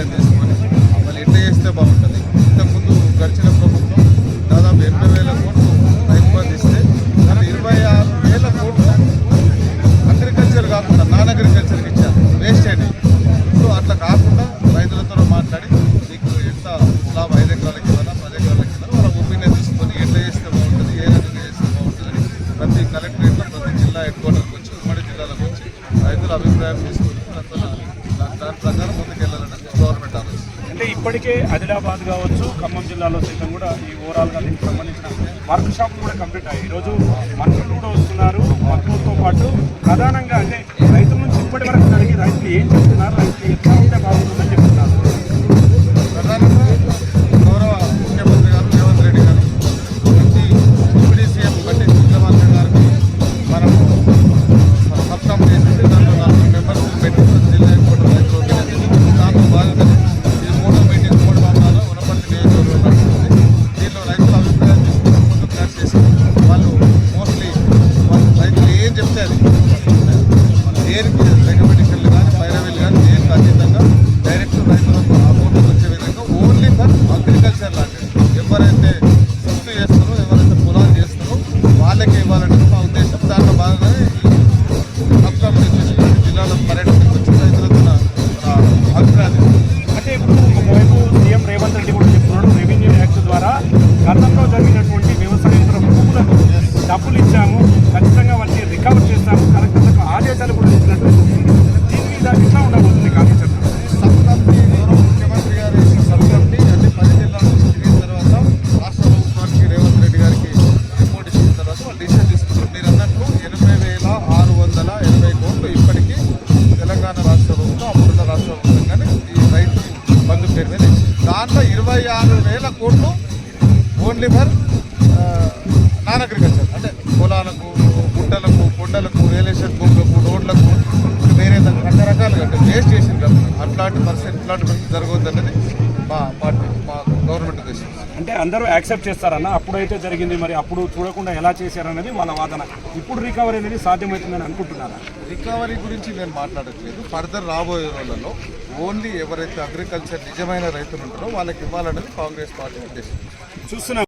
అభిప్రాయం తీసుకొని మళ్ళీ ఎట్లా చేస్తే బాగుంటుంది? ఇంతకుముందు గడిచిన ప్రభుత్వం దాదాపు ఎనభై వేల కోట్లు రైతు ఇస్తే దాని ఇరవై ఆరు వేల కోట్లు అగ్రికల్చర్ కాకుండా నాన్ అగ్రికల్చర్కి ఇచ్చారు. వేస్ట్ అయింది సో అట్లా కాకుండా రైతులతో మాట్లాడి మీకు ఎంత లాభం? ఐదు ఎకరాలకి ఇవ్వాలా పది ఎకరాలకి ఇవ్వాలా వాళ్ళ ఒపీనియన్ తీసుకొని ఎట్ట చేస్తే బాగుంటుంది? ఏ రకంగా చేస్తే బాగుంటుంది ప్రతి కలెక్టరేట్లో ప్రతి జిల్లా హెడ్ క్వార్టర్కి వచ్చి ఉమ్మడి జిల్లాలకు వచ్చి రైతుల అభిప్రాయం తీసుకొని దాని ప్రకారం ముందుకెళ్ళి అంటే ఇప్పటికే ఆదిలాబాద్ కావచ్చు ఖమ్మం జిల్లాలో సైతం కూడా ఈ ఓవరాల్గా దీనికి సంబంధించిన వర్క్ షాప్ కూడా కంప్లీట్ అయ్యాయి. ఈరోజు మంత్రులు కూడా వస్తున్నారు. మంత్రులతో పాటు ప్రధానంగా అంటే నలభై ఆరు వేల కోట్లు ఓన్లీ ఫర్ నాన్ అగ్రికల్చర్ అంటే పొలాలకు గుడ్డలకు కొండలకు రియల్ ఎస్టేట్ భూములకు రోడ్లకు వేరే రకరకాలుగా అంటే వేస్ట్ చేసింది కాబట్టి అట్లాంటి పరిస్థితి ఇట్లాంటి పరిస్థితి జరగవద్దు అనేది మా పార్టీ మా గవర్నమెంట్ ఉద్దేశం. అంటే అందరూ యాక్సెప్ట్ చేస్తారన్న అప్పుడైతే జరిగింది మరి అప్పుడు చూడకుండా ఎలా చేశారనేది వాళ్ళ వాదన. ఇప్పుడు రికవరీ అనేది సాధ్యమవుతుందని అనుకుంటున్నారా? రికవరీ గురించి నేను మాట్లాడట్లేదు. ఫర్దర్ రాబోయే రోజులలో ఓన్లీ ఎవరైతే అగ్రికల్చర్ నిజమైన రైతులు ఉంటారో వాళ్ళకి ఇవ్వాలనేది కాంగ్రెస్ పార్టీ ఉద్దేశం. చూస్తున్నాం.